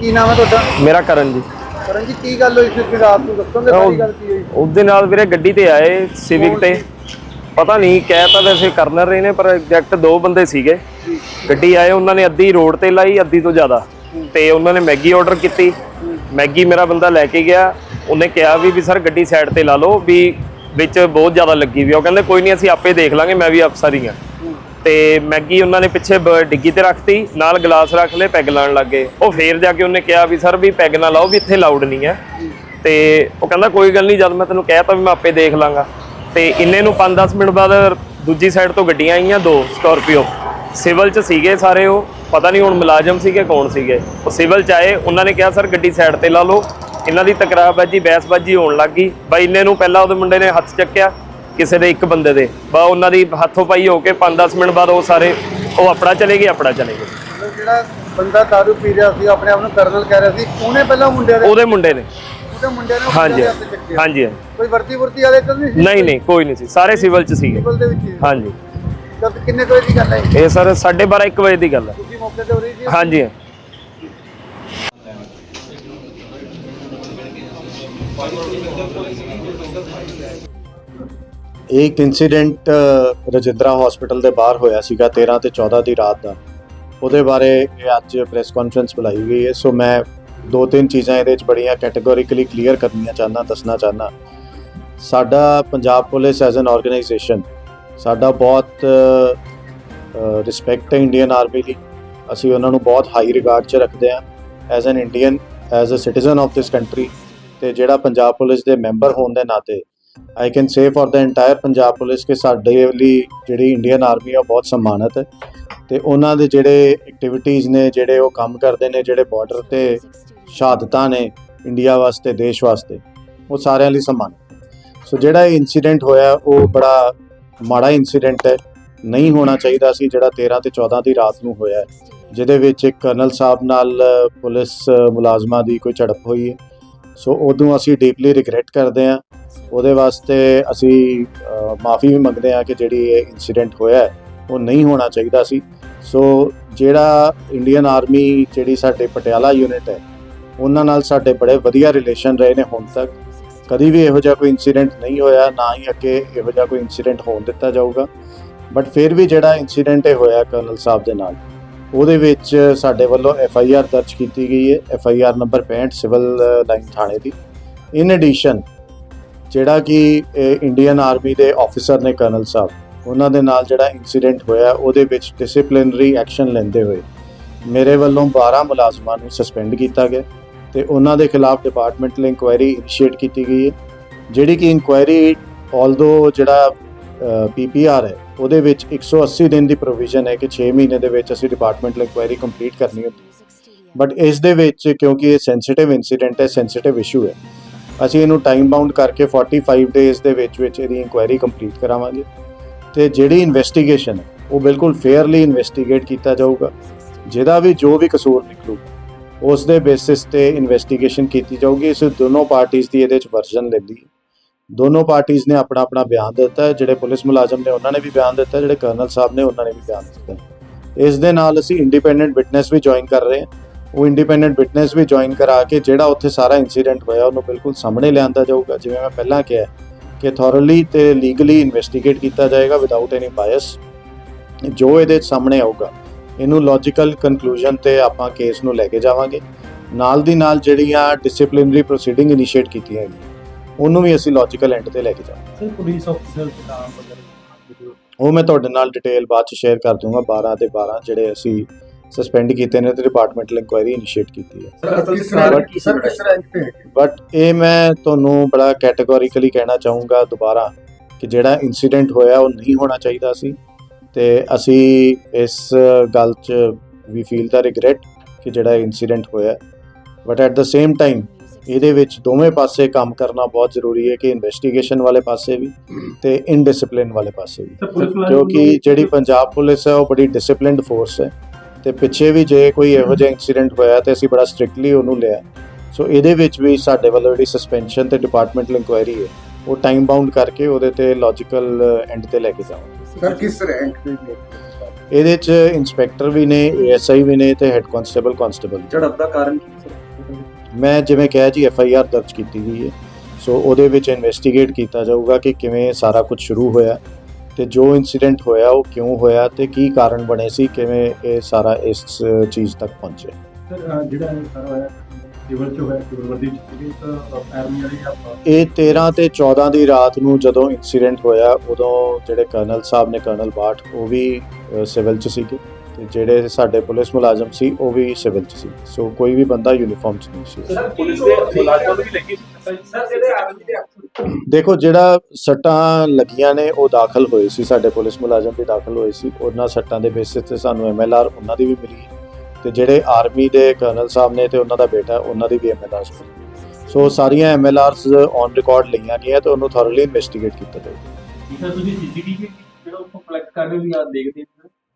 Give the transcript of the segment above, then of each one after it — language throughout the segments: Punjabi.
ਕੀ ਨਾਮ ਹੈ ਤੁਹਾਡਾ? ਮੇਰਾ ਕਰਨ ਜੀ। ਕਰਨ ਜੀ ਕੀ ਗੱਲ ਹੋਈ ਸੀ ਰਾਤ ਨੂੰ? ਦੱਸੋਗੇ ਸਾਰੀ ਗੱਲ ਕੀ ਹੋਈ? ਉਹਦੇ ਨਾਲ ਵੀਰੇ ਗੱਡੀ ਤੇ ਆਏ ਸਿਵਿਕ ਤੇ। ਪਤਾ ਨਹੀਂ ਕਹਿ ਤਾਂ ਵੈਸੇ ਕਰਨਰ ਰਹੇ ਨੇ ਪਰ ਐਗਜ਼ੈਕਟ ਦੋ ਬੰਦੇ ਸੀਗੇ। ਗੱਡੀ ਆਏ ਉਹਨਾਂ ਨੇ ਅੱਧੀ ਰੋਡ ਤੇ ਲਾਈ ਅੱਧੀ ਤੋਂ ਜ਼ਿਆਦਾ। ਤੇ ਉਹਨਾਂ ਨੇ ਮੈਗੀ ਆਰਡਰ ਕੀਤੀ। ਮੈਗੀ ਮੇਰਾ ਬੰਦਾ ਲੈ ਕੇ ਗਿਆ। ਉਹਨੇ ਕਿਹਾ ਵੀ ਵੀ ਸਰ ਗੱਡੀ ਸਾਈਡ ਤੇ ਲਾ ਲਓ ਵੀ ਵਿੱਚ ਬਹੁਤ ਜ਼ਿਆਦਾ ਲੱਗੀ ਵੀ ਆ। ਉਹ ਕਹਿੰਦੇ ਕੋਈ ਨਹੀਂ ਅਸੀਂ ਆਪੇ ਦੇਖ ਲਾਂਗੇ ਮੈਂ ਵੀ ਅਫਸਰ ਹੀ ਹਾਂ। ਤੇ ਮੈਗੀ ਉਹਨਾਂ ਨੇ ਪਿੱਛੇ ਬ- ਡਿੱਗੀ ਤੇ ਰੱਖਤੀ, ਨਾਲ ਗਲਾਸ ਰੱਖ ਲਏ, ਪੈਗ ਲਾਉਣ ਲੱਗੇ ਉਹ ਫੇਰ ਜਾ ਕੇ ਉਹਨੇ ਕਿਹਾ ਵੀ, ਸਰ ਵੀ ਪੈਗ ਨਾ ਲਾਓ, ਵੀ ਇੱਥੇ ਲਾਊਡ ਨਹੀਂ ਹੈ। ਤੇ ਉਹ ਕਹਿੰਦਾ, ਕੋਈ ਗੱਲ ਨਹੀਂ, ਜਦ ਮੈਂ ਤੈਨੂੰ ਕਹਿਤਾ ਵੀ ਮੈਂ ਆਪੇ ਦੇਖ ਲਾਂਗਾ। ਤੇ ਇੰਨੇ ਨੂੰ 5-10 ਮਿੰਟ ਬਾਅਦ ਦੂਜੀ ਸਾਈਡ ਤੋਂ ਗੱਡੀਆਂ ਆਈਆਂ, ਦੋ ਸਕਾਰਪੀਓ ਸਿਵਲ ਚ ਸੀਗੇ ਸਾਰੇ ਉਹ, ਪਤਾ ਨਹੀਂ ਹੁਣ ਮੁਲਾਜ਼ਮ ਸੀਗੇ, ਕੌਣ ਸੀਗੇ। ਉਹ ਸਿਵਲ ਚ ਆਏ, ਉਹਨਾਂ ਨੇ ਕਿਹਾ, ਸਰ, ਗੱਡੀ ਸਾਈਡ ਤੇ ਲਾ ਲਓ। ਇਹਨਾਂ ਦੀ ਤਕਰਾਰਬਾਜੀ, ਬਹਿਸਬਾਜੀ ਹੋਣ ਲੱਗ ਗਈ। ਬਈ, ਇੰਨੇ ਨੂੰ ਪਹਿਲਾਂ ਉਹਦੇ ਮੁੰਡੇ ਨੇ ਹੱਥ ਚੱਕਿਆ। ਕਿਸੇ ਦੇ ਇੱਕ ਬੰਦੇ ਦੇ ਬਾ ਉਹਨਾਂ ਦੀ ਹੱਥੋਂ ਪਾਈ ਹੋ ਕੇ 5-10 ਮਿੰਟ ਬਾਅਦ ਉਹ ਸਾਰੇ ਉਹ ਆਪਣਾ ਚਲੇ ਗਏ ਆਪਣਾ ਚਲੇ ਗਏ। ਜਿਹੜਾ ਬੰਦਾ ਦਾਰੂ ਪੀ ਰਿਹਾ ਸੀ ਆਪਣੇ ਆਪ ਨੂੰ ਕਰਨਲ ਕਹਿ ਰਿਹਾ ਸੀ ਉਹਨੇ ਪਹਿਲਾਂ ਮੁੰਡਿਆਂ ਦੇ ਉਹਦੇ ਮੁੰਡੇ ਨੇ। ਉਹਦੇ ਹਾਂਜੀ ਹਾਂਜੀ। ਕੋਈ ਵਰਦੀ ਵਰਦੀ ਵਾਲੇ ਤਾਂ ਨਹੀਂ ਨਹੀਂ ਨਹੀਂ ਕੋਈ ਨਹੀਂ ਸੀ। ਸਾਰੇ ਸਿਵਲ ਚ ਸੀਗੇ। ਸਿਵਲ ਦੇ ਵਿੱਚ। ਹਾਂਜੀ। ਜਦ ਕਿੰਨੇ ਕੋਈ ਦੀ ਗੱਲ ਹੈ? ਇਹ ਸਰ 12:30 1 ਵਜੇ ਦੀ ਗੱਲ ਹੈ। ਤੁਸੀਂ ਮੌਕੇ ਤੇ ਹੋ ਰਹੀ ਸੀ? ਹਾਂਜੀ। ਇਹ ਇੱਕ ਇਨਸੀਡੈਂਟ ਰਜਿੰਦਰਾ ਹਸਪੀਟਲ ਦੇ ਬਾਹਰ ਹੋਇਆ ਸੀਗਾ 13 ਤੇ 14 ਦੀ ਰਾਤ ਦਾ। ਉਹਦੇ ਬਾਰੇ ਇਹ ਅੱਜ ਪ੍ਰੈਸ ਕਾਨਫਰੰਸ ਬੁਲਾਈ ਗਈ ਹੈ। ਸੋ ਮੈਂ ਦੋ ਤਿੰਨ ਚੀਜ਼ਾਂ ਇਹਦੇ ਵਿੱਚ ਬੜੀਆਂ ਕੈਟਾਗੋਰੀਕਲੀ ਕਲੀਅਰ ਕਰਨੀਆਂ ਚਾਹੁੰਦਾ, ਦੱਸਣਾ ਚਾਹੁੰਦਾ। ਸਾਡਾ Punjab police as an organisation ਸਾਡਾ ਬਹੁਤ ਰਿਸਪੈਕਟ ਹੈ ਇੰਡੀਅਨ ਆਰਮੀ ਲਈ ਅਸੀਂ ਉਹਨਾਂ ਨੂੰ ਬਹੁਤ ਹਾਈ ਰਿਗਾਰਡ 'ਚ ਰੱਖਦੇ ਹਾਂ। As an Indian as a citizen of this country ਤੇ ਜਿਹੜਾ ਪੰਜਾਬ ਪੁਲਿਸ ਦੇ ਮੈਂਬਰ ਹੋਣ ਦੇ ਨਾਤੇ I can say for the entire Punjab police ਕਿ ਸਾਡੇ ਲਈ ਜਿਹੜੀ ਇੰਡੀਅਨ ਆਰਮੀ ਆ, ਉਹ ਬਹੁਤ ਸਨਮਾਨਿਤ ਹੈ। ਤੇ ਉਹਨਾਂ ਦੇ ਜਿਹੜੇ ਐਕਟੀਵਿਟੀਜ਼ ਨੇ, ਜਿਹੜੇ ਉਹ ਕੰਮ ਕਰਦੇ ਨੇ, ਜਿਹੜੇ ਬਾਰਡਰ ਤੇ ਸ਼ਹਾਦਤਾਂ ਨੇ ਇੰਡੀਆ ਵਾਸਤੇ, ਦੇਸ਼ ਵਾਸਤੇ, ਉਹ ਸਾਰਿਆਂ ਲਈ ਸਨਮਾਨ ਸੋ ਜਿਹੜਾ ਇਹ ਇਨਸੀਡੈਂਟ ਹੋਇਆ, ਉਹ ਬੜਾ ਮਾੜਾ ਇਨਸੀਡੈਂਟ ਹੈ। ਨਹੀਂ ਹੋਣਾ ਚਾਹੀਦਾ ਸੀ, ਜਿਹੜਾ 13 ਤੇ 14 ਦੀ ਰਾਤ ਨੂੰ ਹੋਇਆ ਜਿਹਦੇ ਵਿੱਚ ਇੱਕ ਕਰਨਲ ਸਾਹਿਬ ਨਾਲ ਪੁਲਿਸ ਮੁਲਾਜ਼ਮਾਂ ਦੀ ਕੋਈ ਝੜਪ ਹੋਈ ਹੈ। ਸੋ ਉਦੋਂ ਅਸੀਂ ਡੀਪਲੀ ਰਿਗਰੈਟ ਕਰਦੇ ਹਾਂ। ਉਹਦੇ ਵਾਸਤੇ ਅਸੀਂ ਮਾਫੀ ਵੀ ਮੰਗਦੇ ਹਾਂ ਕਿ ਜਿਹੜੀ ਇਹ ਇਨਸੀਡੈਂਟ ਹੋਇਆ ਉਹ ਨਹੀਂ ਹੋਣਾ ਚਾਹੀਦਾ ਸੀ। ਸੋ ਜਿਹੜਾ ਇੰਡੀਅਨ ਆਰਮੀ ਜਿਹੜੀ ਸਾਡੇ ਪਟਿਆਲਾ ਯੂਨਿਟ ਹੈ, ਉਹਨਾਂ ਨਾਲ ਸਾਡੇ ਬੜੇ ਵਧੀਆ ਰਿਲੇਸ਼ਨ ਰਹੇ ਨੇ ਹੁਣ ਤੱਕ। ਕਦੀ ਵੀ ਇਹੋ ਜਿਹਾ ਕੋਈ ਇਨਸੀਡੈਂਟ ਨਹੀਂ ਹੋਇਆ, ਨਾ ਹੀ ਅੱਗੇ ਇਹੋ ਜਿਹਾ ਕੋਈ ਇਨਸੀਡੈਂਟ ਹੋਣ ਦਿੱਤਾ ਜਾਊਗਾ। ਬਟ ਫਿਰ ਵੀ ਜਿਹੜਾ ਇਨਸੀਡੈਂਟ ਇਹ ਹੋਇਆ ਕਰਨਲ ਸਾਹਿਬ ਦੇ ਨਾਲ। ਉਹਦੇ ਵਿੱਚ ਸਾਡੇ ਵੱਲੋਂ ਐਫ ਆਈ ਆਰ ਦਰਜ ਕੀਤੀ ਗਈ ਹੈ। F I R number 65 civil line ਥਾਣੇ ਦੀ। ਇਨ ਐਡੀਸ਼ਨ, ਜਿਹੜਾ ਕਿ ਇੰਡੀਅਨ ਆਰਮੀ ਦੇ ਆਫੀਸਰ ਨੇ ਕਰਨਲ ਸਾਹਿਬ, ਉਹਨਾਂ ਦੇ ਨਾਲ ਜਿਹੜਾ ਇਨਸੀਡੈਂਟ ਹੋਇਆ, ਉਹਦੇ ਵਿੱਚ ਡਿਸਪਲਿਨਰੀ ਐਕਸ਼ਨ ਲੈਂਦੇ ਹੋਏ ਮੇਰੇ ਵੱਲੋਂ 12 ਮੁਲਾਜ਼ਮਾਂ ਨੂੰ ਸਸਪੈਂਡ ਕੀਤਾ ਗਿਆ ਤੇ ਉਹਨਾਂ ਦੇ ਖਿਲਾਫ ਡਿਪਾਰਟਮੈਂਟਲ ਇਨਕੁਆਇਰੀ ਇਨੀਸ਼ੀਏਟ ਕੀਤੀ ਗਈ ਹੈ। ਜਿਹੜੀ ਕਿ ਇਨਕੁਆਇਰੀ ਆਲਦੋ ਜਿਹੜਾ ਪੀਪੀਆਰ ਹੈ, ਉਹਦੇ ਵਿੱਚ 180 ਦਿਨ ਦੀ ਪ੍ਰੋਵੀਜ਼ਨ ਹੈ ਕਿ 6 ਮਹੀਨੇ ਦੇ ਵਿੱਚ ਅਸੀਂ ਡਿਪਾਰਟਮੈਂਟਲ ਇਨਕੁਆਇਰੀ ਕੰਪਲੀਟ ਕਰਨੀ ਹੁੰਦੀ ਬਟ ਇਸ ਦੇ ਵਿੱਚ ਕਿਉਂਕਿ ਇਹ ਸੈਂਸਿਟਿਵ ਇਨਸੀਡੈਂਟ ਹੈ ਸੈਂਸਿਟਿਵ ਇਸ਼ੂ ਹੈ, ਅਸੀਂ ਇਹਨੂੰ ਟਾਈਮ ਬਾਉਂਡ ਕਰਕੇ 45 ਡੇਜ਼ ਦੇ ਵਿੱਚ ਵਿੱਚ ਇਹਦੀ ਇਨਕੁਆਇਰੀ ਕੰਪਲੀਟ ਕਰਾਵਾਂਗੇ। ਤੇ ਜਿਹੜੀ ਇਨਵੈਸਟੀਗੇਸ਼ਨ ਹੈ, ਉਹ ਬਿਲਕੁਲ ਫੇਅਰਲੀ ਇਨਵੈਸਟੀਗੇਟ ਕੀਤਾ ਜਾਊਗਾ। ਜਿਹਦਾ ਵੀ ਜੋ ਵੀ ਕਸੂਰ ਨਿਕਲੂ, ਉਸ ਦੇ ਬੇਸਿਸ ਤੇ ਇਨਵੈਸਟੀਗੇਸ਼ਨ ਕੀਤੀ ਜਾਊਗੀ। ਇਸ ਦੋਨੋਂ ਪਾਰਟੀਆਂ ਦੀ ਇਹਦੇ ਵਿੱਚ ਵਰਜਨ ਲੈਂਦੀ ਹੈ। ਦੋਨੋਂ ਪਾਰਟੀਆਂ ਨੇ ਆਪਣਾ ਆਪਣਾ ਬਿਆਨ ਦਿੱਤਾ ਜਿਹੜੇ ਪੁਲਿਸ ਮੁਲਾਜ਼ਮ ਨੇ ਉਹਨਾਂ ਨੇ ਵੀ ਬਿਆਨ ਦਿੱਤਾ ਜਿਹੜੇ ਕਰਨਲ ਸਾਹਿਬ ਨੇ ਉਹਨਾਂ ਨੇ ਵੀ ਬਿਆਨ ਦਿੱਤਾ ਇਸ ਦੇ ਨਾਲ ਅਸੀਂ ਇੰਡੀਪੈਂਡੈਂਟ ਵਿਟਨੈਸ ਵੀ ਜੁਆਇਨ ਕਰ ਰਹੇ ਹਾਂ। ਉਹ ਇੰਡੀਪੈਂਡੈਂਟ ਵਿਟਨੈਸ ਵੀ ਜੁਆਇਨ ਕਰਾ ਕੇ ਜਿਹੜਾ ਉੱਥੇ ਸਾਰਾ ਇਨਸੀਡੈਂਟ ਹੋਇਆ, ਉਹਨੂੰ ਬਿਲਕੁਲ ਸਾਹਮਣੇ ਲਿਆਂਦਾ ਜਾਊਗਾ। ਜਿਵੇਂ ਮੈਂ ਪਹਿਲਾਂ ਕਿਹਾ ਕਿ ਥੋਰਲੀ ਤੇ ਲੀਗਲੀ ਇਨਵੈਸਟੀਗੇਟ ਕੀਤਾ ਜਾਏਗਾ ਵਿਦਆਊਟ ਐਨੀ ਬਾਇਸ ਜੋ ਇਹਦੇ 'ਚ ਸਾਹਮਣੇ ਆਊਗਾ, ਇਹਨੂੰ ਲੌਜੀਕਲ ਕਨਕਲੂਜਨ ਤੇ ਆਪਾਂ ਕੇਸ ਨੂੰ ਲੈ ਕੇ ਜਾਵਾਂਗੇ। ਨਾਲ ਦੀ ਨਾਲ ਜਿਹੜੀਆਂ ਡਿਸਪਲਿਨਰੀ ਪ੍ਰੋਸੀਡਿੰਗ ਇਨੀਸ਼ੀਏਟ ਕੀਤੀਆਂ ਗਈਆਂ ਉਹਨੂੰ ਵੀ ਅਸੀਂ ਲੌਜੀਕਲ ਐਂਡ ਤੇ ਲੈ ਕੇ ਜਾਵਾਂਗੇ। ਸਰ ਪੁਲਿਸ ਅਫਸਰ ਦੇ ਨਾਮ ਵਗੈਰਾ ਉਹ ਮੈਂ ਤੁਹਾਡੇ ਨਾਲ ਡਿਟੇਲ ਬਾਅਦ ਚ ਸ਼ੇਅਰ ਕਰ ਦੂੰਗਾ 12 ਤੇ 12 ਜਿਹੜੇ ਅਸੀਂ ਸਸਪੈਂਡ ਕੀਤੇ ਨੇ ਤੇ ਡਿਪਾਰਟਮੈਂਟਲ ਇਨਕੁਆਇਰੀ ਇਨੀਸ਼ੀਏਟ ਕੀਤੀ ਹੈ। ਸਰ ਕਿਸ ਰੈਂਕ ਸਰ ਕਿਸ ਰੈਂਕ ਤੇ ਹੈ? ਬਟ ਇਹ ਮੈਂ ਤੁਹਾਨੂੰ ਬੜਾ ਕੈਟਾਗੋਰੀਕਲੀ ਕਹਿਣਾ ਚਾਹੂੰਗਾ ਦੁਬਾਰਾ ਕਿ ਜਿਹੜਾ ਇਨਸੀਡੈਂਟ ਹੋਇਆ ਉਹ ਨਹੀਂ ਹੋਣਾ ਚਾਹੀਦਾ ਸੀ ਤੇ ਅਸੀਂ ਇਸ ਗੱਲ 'ਚ ਵੀ ਫੀਲ ਦਾ ਰਿਗਰੈਟ ਕਿ ਜਿਹੜਾ ਇਨਸੀਡੈਂਟ ਹੋਇਆ but at the same time ਇਹਦੇ ਵਿੱਚ ਦੋਵੇਂ ਪਾਸੇ ਕੰਮ ਕਰਨਾ ਬਹੁਤ ਜ਼ਰੂਰੀ ਹੈ ਕਿ ਇਨਵੈਸਟੀਗੇਸ਼ਨ ਵਾਲੇ ਪਾਸੇ ਵੀ ਤੇ ਇਨਡਿਸਪਲਿਨ ਵਾਲੇ ਪਾਸੇ ਵੀ। ਕਿਉਂਕਿ ਜਿਹੜੀ ਪੰਜਾਬ ਪੁਲਿਸ ਹੈ ਉਹ ਬੜੀ ਡਿਸਪਲਿਨਡ ਫੋਰਸ ਹੈ ਤੇ ਪਿੱਛੇ ਵੀ ਜੇ ਕੋਈ ਇਹੋ ਜਿਹਾ ਇਨਸੀਡੈਂਟ ਹੋਇਆ ਤੇ ਅਸੀਂ ਬੜਾ ਸਟ੍ਰਿਕਟਲੀ ਉਹਨੂੰ ਲਿਆ ਸੋ ਇਹਦੇ ਵਿੱਚ ਵੀ ਸਾਡੇ ਵੱਲੋਂ ਜਿਹੜੀ ਸਸਪੈਂਸ਼ਨ ਤੇ ਡਿਪਾਰਟਮੈਂਟਲ ਇਨਕੁਆਇਰੀ ਹੈ ਉਹ ਟਾਈਮ ਬਾਉਂਡ ਕਰਕੇ ਉਹਦੇ ਤੇ ਲੌਜੀਕਲ ਐਂਡ ਤੇ ਲੈ ਕੇ ਜਾਵਾਂਗੇ। ਸਰ ਕਿਸ ਰੈਂਕ ਤੇ ਨੇ? ਇਹਦੇ ਚ ਇੰਸਪੈਕਟਰ ਵੀ ਨੇ ਏਐਸਆਈ ਵੀ ਨੇ ਤੇ ਹੈੱਡ ਕਾਂਸਟੇਬਲ ਕਾਂਸਟੇਬਲ ਝੜਪ ਦਾ ਕਾਰਨ ਕੀ ਮੈਂ ਜਿਵੇਂ ਕਿਹਾ ਜੀ ਐਫ ਆਈ ਆਰ ਦਰਜ ਕੀਤੀ ਗਈ ਹੈ। ਸੋ ਉਹਦੇ ਵਿੱਚ ਇਨਵੈਸਟੀਗੇਟ ਕੀਤਾ ਜਾਊਗਾ ਕਿ ਕਿਵੇਂ ਸਾਰਾ ਕੁਝ ਸ਼ੁਰੂ ਹੋਇਆ ਤੇ ਜੋ ਇਨਸੀਡੈਂਟ ਹੋਇਆ ਉਹ ਕਿਉਂ ਹੋਇਆ ਤੇ ਕੀ ਕਾਰਨ ਬਣੇ ਸੀ ਕਿਵੇਂ ਇਹ ਸਾਰਾ ਇਸ ਚੀਜ਼ ਤੱਕ ਪਹੁੰਚਿਆ। ਸਰ ਜਿਹੜਾ ਇਹ ਸਾਰਾ ਹੋਇਆ ਇਹ 13 ਤੇ 14 ਦੀ ਰਾਤ ਨੂੰ ਜਦੋਂ ਇਨਸੀਡੈਂਟ ਹੋਇਆ ਉਦੋਂ ਜਿਹੜੇ ਕਰਨਲ ਸਾਹਿਬ ਨੇ ਕਰਨਲ ਬਾਠ ਉਹ ਵੀ ਸਿਵਲ ਚ ਸੀਗੇ। ਤੇ ਜਿਹੜੇ ਸਾਡੇ ਪੁਲਿਸ ਮੁਲਾਜ਼ਮ ਸੀ ਉਹ ਵੀ ਸਿਵਲ ਚ ਸੀ। ਸੋ ਕੋਈ ਵੀ ਬੰਦਾ ਯੂਨੀਫਾਰਮ ਚ ਨਹੀਂ ਸੀ। ਸਰ ਪੁਲਿਸ ਦੇ ਮੁਲਾਜ਼ਮਾਂ ਨੂੰ ਵੀ ਲੱਗੀ ਸੀ। ਸਰ ਜਿਹੜੇ ਆਰਮੀ ਦੇ ਅਫਸਰ ਦੇਖੋ ਜਿਹੜਾ ਸੱਟਾਂ ਲੱਗੀਆਂ ਨੇ ਉਹ ਦਾਖਲ ਹੋਏ ਸੀ। ਸਾਡੇ ਪੁਲਿਸ ਮੁਲਾਜ਼ਮ ਵੀ ਦਾਖਲ ਹੋਏ ਸੀ। ਉਹਨਾਂ ਸੱਟਾਂ ਦੇ ਬੇਸਿਸ ਤੇ ਸਾਨੂੰ ਐਮਐਲਆਰ ਉਹਨਾਂ ਦੀ ਵੀ ਮਿਲੀ। ਤੇ ਜਿਹੜੇ ਆਰਮੀ ਦੇ ਕਰਨਲ ਸਾਹਿਬ ਨੇ ਤੇ ਉਹਨਾਂ ਦਾ ਬੇਟਾ ਉਹਨਾਂ ਦੀ ਵੀ ਐਮਐਲਆਰ ਮਿਲੀ। ਸੋ ਸਾਰੀਆਂ ਐਮਐਲਆਰਸ ਔਨ ਰਿਕਾਰਡ ਲਈਆਂ ਗਈਆਂ ਤੇ ਉਹਨੂੰ ਥੋਰਲੀ ਇਨਵੈਸਟੀਗੇਟ ਕੀਤਾ ਜਾਏਗਾ ਸਰ ਤੁਸੀਂ ਸੀਸੀਟੀਵੀ ਜਿਹੜਾ ਉੱਥੋਂ ਕਲੈਕਟ ਕਰ ਰਹੇ ਹੋ ਜਾਂ ਦੇਖਦੇ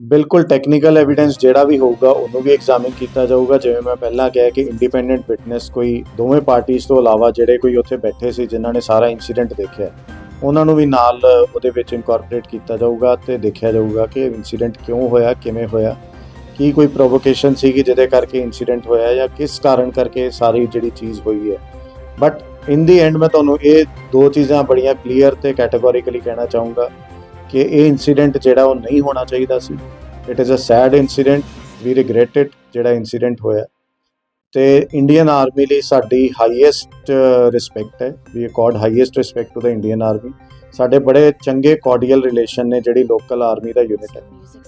ਬਿਲਕੁਲ ਟੈਕਨੀਕਲ ਐਵੀਡੈਂਸ ਜਿਹੜਾ ਵੀ ਹੋਊਗਾ, ਉਹਨੂੰ ਵੀ ਐਗਜ਼ਾਮਿਨ ਕੀਤਾ ਜਾਊਗਾ। ਜਿਵੇਂ ਮੈਂ ਪਹਿਲਾਂ ਕਿਹਾ ਕਿ ਇੰਡੀਪੈਂਡੈਂਟ ਵਿਟਨੈਸ ਕੋਈ ਦੋਵੇਂ ਪਾਰਟੀਆਂ ਤੋਂ ਇਲਾਵਾ ਜਿਹੜੇ ਕੋਈ ਉੱਥੇ ਬੈਠੇ ਸੀ, ਜਿਨ੍ਹਾਂ ਨੇ ਸਾਰਾ ਇਨਸੀਡੈਂਟ ਦੇਖਿਆ, ਉਹਨਾਂ ਨੂੰ ਵੀ ਨਾਲ ਉਹਦੇ ਵਿੱਚ ਇਨਕੋਰਪੋਰੇਟ ਕੀਤਾ ਜਾਊਗਾ ਤੇ ਦੇਖਿਆ ਜਾਊਗਾ ਕਿ ਇਨਸੀਡੈਂਟ ਕਿਉਂ ਹੋਇਆ, ਕਿਵੇਂ ਹੋਇਆ, ਕੀ ਕੋਈ ਪ੍ਰੋਵੋਕੇਸ਼ਨ ਸੀ ਕਿ ਜਿਹਦੇ ਕਰਕੇ ਇਨਸੀਡੈਂਟ ਹੋਇਆ ਜਾਂ ਕਿਸ ਕਾਰਨ ਕਰਕੇ ਸਾਰੀ ਜਿਹੜੀ ਚੀਜ਼ ਹੋਈ ਹੈ। ਬਟ ਇਨ ਦੀ ਐਂਡ ਮੈਂ ਤੁਹਾਨੂੰ ਇਹ ਦੋ ਚੀਜ਼ਾਂ ਬੜੀਆਂ ਕਲੀਅਰ ਤੇ ਕੈਟਾਗੋਰੀਕਲੀ ਕਹਿਣਾ ਚਾਹੂੰਗਾ। ਕਿ ਇਹ ਇਨਸੀਡੈਂਟ ਜਿਹੜਾ ਉਹ ਨਹੀਂ ਹੋਣਾ ਚਾਹੀਦਾ ਸੀ। It is a sad incident we regret it ਜਿਹੜਾ ਇਨਸੀਡੈਂਟ ਹੋਇਆ। ਤੇ ਇੰਡੀਅਨ ਆਰਮੀ ਲਈ ਸਾਡੀ ਹਾਈਐਸਟ ਰਿਸਪੈਕਟ ਹੈ। We accord highest respect to the Indian army ਸਾਡੇ ਬੜੇ ਚੰਗੇ ਕੋਰਡੀਅਲ ਰਿਲੇਸ਼ਨ ਨੇ ਜਿਹੜੀ ਲੋਕਲ ਆਰਮੀ ਦਾ ਯੂਨਿਟ ਹੈ।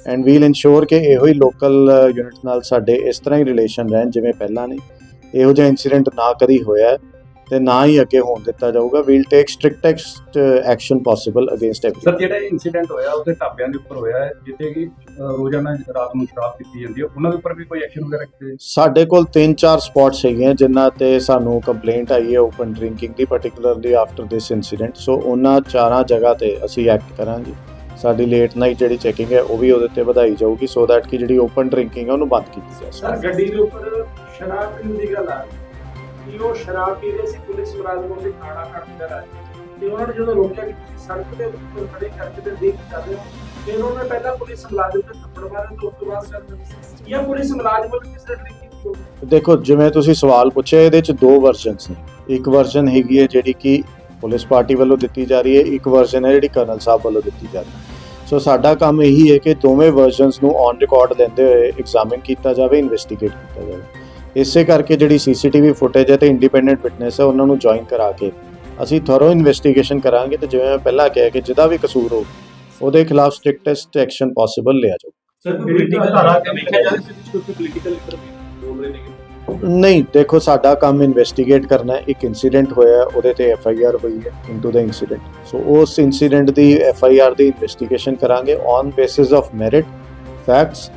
ਐਂਡ ਵੀਲ ਇਨਸ਼ੋਰ ਕਿ ਇਹੋ ਹੀ ਲੋਕਲ ਯੂਨਿਟ ਨਾਲ ਸਾਡੇ ਇਸ ਤਰ੍ਹਾਂ ਹੀ ਰਿਲੇਸ਼ਨ ਰਹਿਣ ਜਿਵੇਂ ਪਹਿਲਾਂ ਨੇ। ਇਹੋ ਜਿਹਾ ਇਨਸੀਡੈਂਟ ਨਾ ਕਦੀ ਹੋਇਆ। ਤੇ ਨਾ ਹੀ ਅੱਗੇ ਹੋਣ ਦਿੱਤਾ ਜਾਊਗਾ। We'll take strictest action possible against every sir ਜਿਹੜਾ ਇਨਸੀਡੈਂਟ ਹੋਇਆ ਉਹਦੇ ਢਾਬਿਆਂ ਦੇ ਉੱਪਰ ਹੋਇਆ ਹੈ ਜਿੱਥੇ ਕਿ ਰੋਜ਼ਾਨਾ ਰਾਤ ਨੂੰ ਸ਼ਰਾਬ ਪੀਤੀ ਜਾਂਦੀ ਹੈ ਉਹਨਾਂ ਦੇ ਉੱਪਰ ਵੀ ਕੋਈ ਐਕਸ਼ਨ ਵਗੈਰਾ ਕੀਤੇ ਸਾਡੇ ਕੋਲ 3-4 ਸਪੌਟਸ ਹੈਗੀਆਂ ਜਿਨ੍ਹਾਂ ਤੇ ਸਾਨੂੰ ਕੰਪਲੇਂਟ ਆਈ ਹੈ open drinking the particularly after this incident so ਉਹਨਾਂ ਚਾਰਾਂ ਜਗ੍ਹਾ ਤੇ ਅਸੀਂ ਐਕਟ ਕਰਾਂਗੇ। ਸਾਡੀ ਲੇਟ ਨਾਈਟ ਜਿਹੜੀ ਚੈਕਿੰਗ ਹੈ ਉਹ ਵੀ ਉਹਦੇ ਤੇ ਵਧਾਈ ਜਾਊਗੀ ਸੋ ਦੈਟ ਕਿ ਜਿਹੜੀ ਓਪਨ ਡਰਿੰਕਿੰਗ ਹੈ ਉਹਨੂੰ ਬੰਦ ਕੀਤੀ ਜਾ ਸਕੇ। ਸਰ ਗੱਡੀ ਦੇ ਉੱਪਰ ਸ਼ਰਾਬ ਪੀਣ ਦੀ ਗੱਲ ਆ ਕਿ ਉਹ ਸ਼ਰਾਬ ਪੀ ਰਹੇ ਸੀ, ਪੁਲਿਸ ਮੁਲਾਜ਼ਮ ਦੇ ਖਾਣਾ ਖਾਣ ਅੰਦਰ ਆਏ ਤੇ ਉਹਨਾਂ ਨੇ ਜਦੋਂ ਰੋਕਿਆ ਕਿ ਤੁਸੀਂ ਸੜਕ ਦੇ ਉੱਪਰ ਖੜੇ ਕਰਕੇ ਤੇ ਦੇਖ ਕਰ ਰਹੇ ਹੋ, ਫਿਰ ਉਹਨਾਂ ਨੇ ਪਹਿਲਾਂ ਪੁਲਿਸ ਮੁਲਾਜ਼ਮ ਤੇ ਥੱਪੜ ਮਾਰੇ ਤੇ ਉਸ ਤੋਂ ਬਾਅਦ ਸਰ ਜਾਂ ਪੁਲਿਸ ਮੁਲਾਜ਼ਮ ਨੇ ਕਿਸੇ ਡਰਿੰਕ ਕੀਤੀ ਦੇਖੋ, ਜਿਵੇਂ ਤੁਸੀਂ ਸਵਾਲ ਪੁੱਛਿਆ, ਇਹਦੇ ਚ ਦੋ ਵਰਜ਼ਨਸ ਨੇ। ਇੱਕ ਵਰਜ਼ਨ ਹੈਗੀ ਹੈ ਜਿਹੜੀ ਕਿ ਪੁਲਿਸ ਪਾਰਟੀ ਵੱਲੋਂ ਦਿੱਤੀ ਜਾ ਰਹੀ ਹੈ, ਇੱਕ ਵਰਜ਼ਨ ਹੈ ਜਿਹੜੀ ਕਰਨਲ ਸਾਹਿਬ ਵੱਲੋਂ ਦਿੱਤੀ ਜਾ ਰਹੀ ਹੈ। ਸੋ ਸਾਡਾ ਕੰਮ ਇਹੀ ਹੈ ਕਿ ਦੋਵੇਂ ਵਰਜ਼ਨਸ ਨੂੰ ਔਨ ਰਿਕਾਰਡ ਲੈਂਦੇ ਹੋਏ ਐਗਜ਼ਾਮਿਨ ਕੀਤਾ ਜਾਵੇ ਇਨਵੈਸਟੀਗੇਟ ਕੀਤਾ ਜਾਵੇ। ਇਸੇ ਕਰਕੇ ਜਿਹੜੀ ਸੀਸੀਟੀਵੀ ਫੁਟੇਜ ਹੈ ਤੇ ਇੰਡੀਪੈਂਡੈਂਟ ਵਿਟਨੈਸ ਹੈ ਉਹਨਾਂ ਨੂੰ ਜੁਆਇਨ ਕਰਾ ਕੇ ਅਸੀਂ ਥੋਰੋ ਇਨਵੈਸਟੀਗੇਸ਼ਨ ਕਰਾਂਗੇ ਤੇ ਜਿਵੇਂ ਮੈਂ ਪਹਿਲਾਂ ਕਿਹਾ ਕਿ ਜਿਹਦਾ ਵੀ ਕਸੂਰ ਹੋ ਉਹਦੇ ਖਿਲਾਫ ਸਟ੍ਰਿਕਟੈਸਟ ਐਕਸ਼ਨ ਪੋਸੀਬਲ ਲਿਆ ਜਾਊ। ਸਰ ਪੋਲੀਟੀਕਲ ਧਾਰਾ ਤੇ ਵੇਖਿਆ ਜਾਵੇ ਇਸ ਵਿੱਚ ਕੋਈ ਪੋਲੀਟੀਕਲ ਲੀਡਰ ਵੀ ਬੋਲ ਰਹੇ ਨੇ ਨਹੀਂ ਦੇਖੋ ਸਾਡਾ ਕੰਮ ਇਨਵੈਸਟੀਗੇਟ ਕਰਨਾ ਹੈ। ਇੱਕ ਇਨਸੀਡੈਂਟ ਹੋਇਆ ਹੈ, ਉਹਦੇ ਤੇ ਐਫ ਆਈ ਆਰ ਹੋਈ ਹੈ ਇਨਟੂ ਦਾ ਇਨਸੀਡੈਂਟ ਸੋ ਉਸ ਇਨਸੀਡੈਂਟ ਦੀ ਐਫ ਆਈ ਆਰ ਦੀ ਇਨਵੈਸਟੀਗੇਸ਼ਨ ਕਰਾਂਗੇ on basis of merit facts